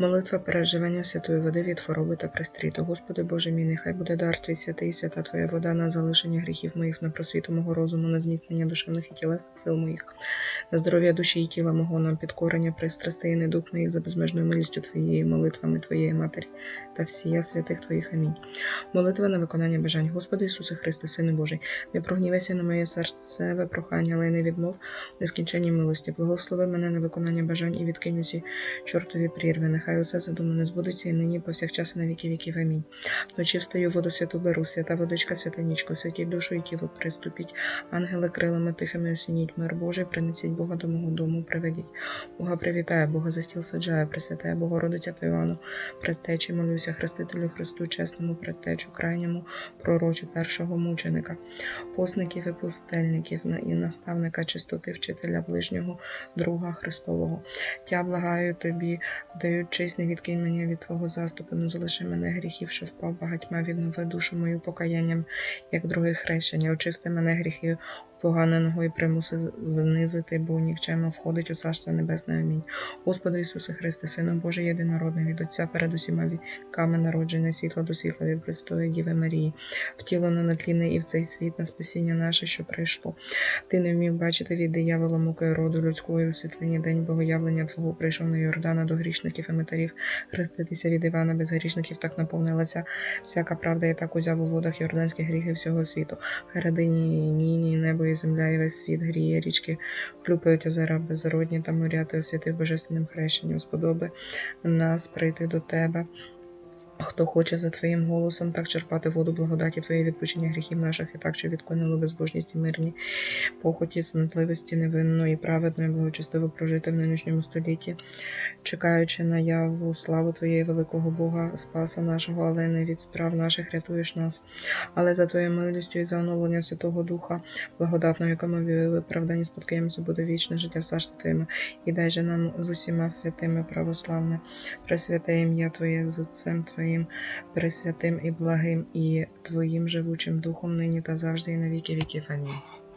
Молитва переживання святої води від хвороби та пристріту. Господи Боже мій, нехай буде дар Твій святий, свята Твоя вода на залишення гріхів моїх, на просвіту мого розуму, на зміцнення душевних і тілесних сил моїх, на здоров'я душі і тіла мого, на підкорення пристрастей і недух моїх за безмежною милістю Твоєю, молитвами Твоєї Матері та всія святих Твоїх. Амінь. Молитва на виконання бажань. Господи Ісусе Христе, Сину Божий, не прогнівайся на моє серцеве прохання, але й не відмов в нескінченній милості. Благослови мене на виконання бажань і відкинь усі чортові прірви. Нехай усе задумане збудеться і нині повсякчас і на віки віків. Амінь. Вночі встаю, воду святу беру, свята водичка, свята нічко, святіть душу і тіло приступіть. Ангели крилами тихими осініть, мир Божий, принесіть Бога до мого дому, приведіть. Бога привітає, Бога за стіл саджає, присвятає Богородиця та Івану, предтечі молюся, Хрестителю Христу, чесному предтечу, крайньому пророчу, першого мученика, посників і пустельників і наставника чистоти, вчителя ближнього, друга Христового. Тя благаю тобі, дають честь, не відкинь мене від Твого заступу, не залиши мене гріхів, що впав багатьма, віднови душу мою покаянням, як друге хрещення, очисти мене гріхи поганеного і примуси з- внизити, бо нікчемо входить у Царство Небесне. Амінь. Господи Ісусе Христе, Сину Божий, єдинородний від Отця перед усіма віками народжене, світло до світла від Престої Діви Марії, втілено на тліне і в цей світ на спасіння наше, що прийшло. Ти не вмів бачити від диявола муки роду людського і у світлині день богоявлення Твого прийшов на Йордана до грішників і митарів, хреститися від Івана без грішників, так наповнилася всяка правда, і так узяв у водах йорданських гріхів всього світу. Хай радині, і ніні, небо, і земля, і весь світ гріє, річки плюпають озера безродні та моря, ти освятив божественним хрещенням, сподоби нас прийти до тебе. Хто хоче за твоїм голосом так черпати воду благодаті Твоєї відпущення гріхів наших, і так, що відклонили безбожність і мирні похоті, снотливості невинної, праведної, благочестиво прожити в нинішньому столітті, чекаючи на яву славу Твоєї великого Бога, Спаса нашого, але не від справ наших рятуєш нас. Але за Твоєю милістю і за оновлення Святого Духа, благодатного, якому виправдані спадкоємцю буде вічне життя в царстві Твоєму, і дай же нам з усіма святими православне, пресвяте ім'я Твоє з Отцем Твоїм, пресвятим і благим, і Твоїм живучим Духом нині та завжди, і на віки віків. Амінь.